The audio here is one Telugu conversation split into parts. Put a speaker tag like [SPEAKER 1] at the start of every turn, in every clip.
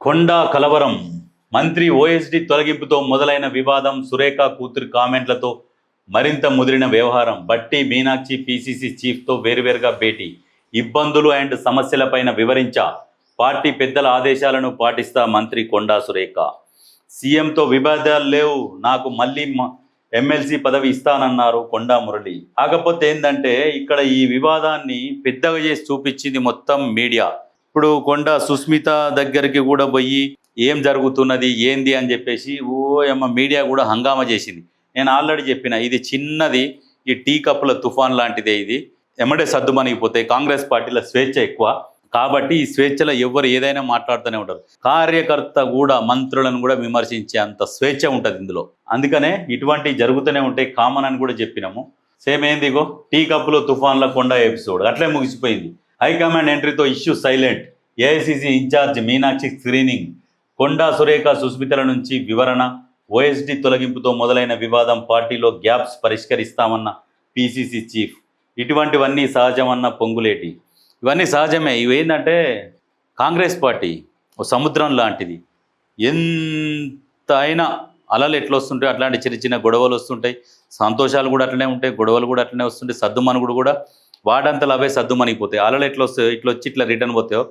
[SPEAKER 1] కొండా కలవరం. మంత్రి ఓఎస్డి తొలగింపుతో మొదలైన వివాదం సురేఖ కూతురు కామెంట్లతో మరింత ముదిరిన వ్యవహారం. బట్టి మీనాక్షి పీసీసీ చీఫ్తో వేరువేరుగా భేటీ. ఇబ్బందులు అండ్ సమస్యలపైన వివరించా. పార్టీ పెద్దల ఆదేశాలను పాటిస్తా మంత్రి కొండా సురేఖ. సీఎంతో వివాదాలు లేవు. నాకు మళ్ళీ ఎమ్మెల్సీ పదవి ఇస్తానన్నారు కొండా మురళి. కాకపోతే ఏంటంటే ఇక్కడ ఈ వివాదాన్ని పెద్దగా చేసి చూపించింది మొత్తం మీడియా. ఇప్పుడు కొండ సుస్మిత దగ్గరికి కూడా పోయి ఏం జరుగుతున్నది ఏంది అని చెప్పేసి ఓ మీడియా కూడా హంగామా చేసింది. నేను ఆల్రెడీ చెప్పిన ఇది చిన్నది ఈ టీ కప్పుల తుఫాన్ లాంటిదే ఇది. ఎమ్మడే సర్దుమణిగిపోతాయి కాంగ్రెస్ పార్టీలో స్వేచ్ఛ ఎక్కువ. కాబట్టి ఈ స్వేచ్ఛలో ఎవరు ఏదైనా మాట్లాడుతూనే ఉంటారు. కార్యకర్త కూడా మంత్రులను కూడా విమర్శించే అంత స్వేచ్ఛ ఉంటుంది ఇందులో. అందుకనే ఇటువంటివి జరుగుతూనే ఉంటాయి కామన్ అని కూడా చెప్పినాము. సేమ్ ఏంది ఇగో టీ కప్పులో తుఫాన్ల కొండ ఎపిసోడ్ అట్లే ముగిసిపోయింది. High command ఎంట్రీతో issue silent. AICC incharge Meenakshi screening. Konda Surekha సుస్మితల నుంచి వివరణ. ఓఎస్డి తొలగింపుతో మొదలైన వివాదం పార్టీలో గ్యాప్స్ పరిష్కరిస్తామన్న పిసిసి చీఫ్. ఇటువంటివన్నీ సహజమన్న పొంగులేటి. ఇవన్నీ సహజమే. ఇవేంటంటే కాంగ్రెస్ పార్టీ ఓ సముద్రం లాంటిది. ఎంత అయినా అలలు ఎట్లా వస్తుంటాయి అట్లాంటి చిన్న చిన్న గొడవలు వస్తుంటాయి సంతోషాలు కూడా అట్లనే ఉంటాయి గొడవలు కూడా అట్లనే వస్తుంటాయి సర్దుమనుగుడు కూడా వాడంతలు అవే సద్దుమనిగిపోతాయి అలలు ఎట్లా వస్తాయో ఇట్లా వచ్చి ఇట్లా రిటర్న్ పోతాయో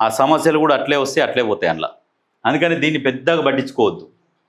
[SPEAKER 1] ఆ సమస్యలు కూడా అట్లే వస్తాయి అట్లే పోతాయి అందులో. అందుకని దీన్ని పెద్దగా పట్టించుకోవద్దు.